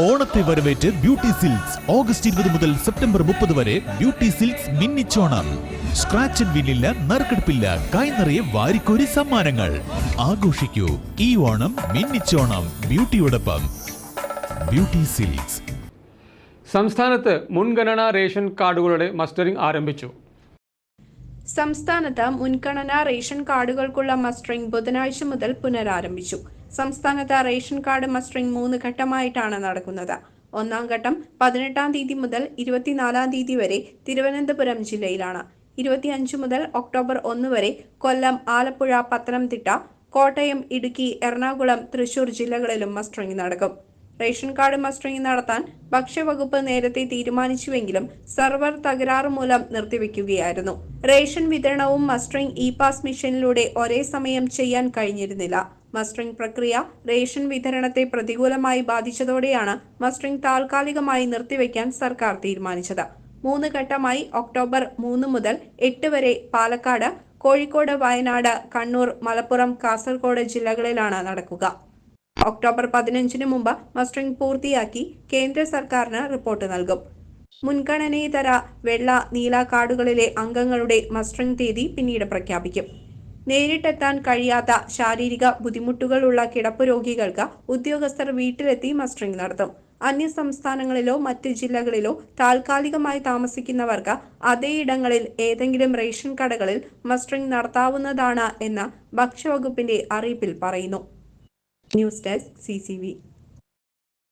ഓണത്തെ വരവേറ്റ് beauty silks. August ഇരുപത് മുതൽ സെപ്റ്റംബർ മുപ്പത് വരെ ബ്യൂട്ടി സിൽക്സ് മിന്നിച്ചോണം. സ്ക്രാച്ച് ആൻഡ് വിന്നില്ല നറുക്കെടുപ്പില്ല കൈനിറയെ വാരിക്കോരി സമ്മാനങ്ങൾ. ആഘോഷിക്കൂ. ഈ ഓണം മിന്നിച്ചോണം. ബ്യൂട്ടിയോടൊപ്പം. Beauty silks. സംസ്ഥാനത്ത് മുൻഗണനാ റേഷൻ കാർഡുകളുടെ മസ്റ്ററിംഗ് ആരംഭിച്ചു. സംസ്ഥാനത്ത് മുൻഗണനാ റേഷൻ കാർഡുകൾക്കുള്ള മസ്റ്ററിംഗ് ബുധനാഴ്ച മുതൽ പുനരാരംഭിച്ചു. സംസ്ഥാനത്ത് റേഷൻ കാർഡ് മസ്റ്ററിംഗ് മൂന്ന് ഘട്ടമായിട്ടാണ് നടക്കുന്നത്. ഒന്നാം ഘട്ടം പതിനെട്ടാം തീയതി മുതൽ ഇരുപത്തിനാലാം തീയതി വരെ തിരുവനന്തപുരം ജില്ലയിലാണ്. ഇരുപത്തിയഞ്ച് മുതൽ ഒക്ടോബർ ഒന്ന് വരെ കൊല്ലം ആലപ്പുഴ പത്തനംതിട്ട കോട്ടയം ഇടുക്കി എറണാകുളം തൃശൂർ ജില്ലകളിലും മസ്റ്ററിംഗ് നടക്കും. റേഷൻ കാർഡ് മസ്റ്ററിംഗ് നടത്താൻ ഭക്ഷ്യവകുപ്പ് നേരത്തെ തീരുമാനിച്ചുവെങ്കിലും സെർവർ തകരാറ് മൂലം നിർത്തിവെക്കുകയായിരുന്നു. റേഷൻ വിതരണവും മസ്റ്ററിംഗ് ഇ പാസ് മിഷനിലൂടെ ഒരേ സമയം ചെയ്യാൻ കഴിഞ്ഞിരുന്നില്ല. മസ്റ്ററിംഗ് പ്രക്രിയ റേഷൻ വിതരണത്തെ പ്രതികൂലമായി ബാധിച്ചതോടെയാണ് മസ്റ്ററിംഗ് താൽക്കാലികമായി നിർത്തിവെക്കാൻ സർക്കാർ തീരുമാനിച്ചത്. മൂന്ന് ഘട്ടമായി ഒക്ടോബർ മൂന്ന് മുതൽ എട്ട് വരെ പാലക്കാട് കോഴിക്കോട് വയനാട് കണ്ണൂർ മലപ്പുറം കാസർഗോഡ് ജില്ലകളിലാണ് നടക്കുക. ഒക്ടോബർ പതിനഞ്ചിന് മുമ്പ് മസ്റ്ററിംഗ് പൂർത്തിയാക്കി കേന്ദ്ര സർക്കാരിന് റിപ്പോർട്ട് നൽകും. മുൻഗണനേതര വെള്ള നീല കാർഡുകളിലെ അംഗങ്ങളുടെ മസ്റ്ററിംഗ് തീയതി പിന്നീട് പ്രഖ്യാപിക്കും. നേരിട്ടെത്താൻ കഴിയാത്ത ശാരീരിക ബുദ്ധിമുട്ടുകളുള്ള കിടപ്പ് രോഗികൾക്ക് ഉദ്യോഗസ്ഥർ വീട്ടിലെത്തി മസ്റ്ററിംഗ് നടത്തും. അന്യ സംസ്ഥാനങ്ങളിലോ മറ്റ് ജില്ലകളിലോ താൽക്കാലികമായി താമസിക്കുന്നവർക്ക് അതേ ഇടങ്ങളിൽ ഏതെങ്കിലും റേഷൻ കടകളിൽ മസ്റ്ററിംഗ് നടത്താവുന്നതാണ് എന്ന് ഭക്ഷ്യവകുപ്പിന്റെ അറിയിപ്പിൽ പറയുന്നു. News desk C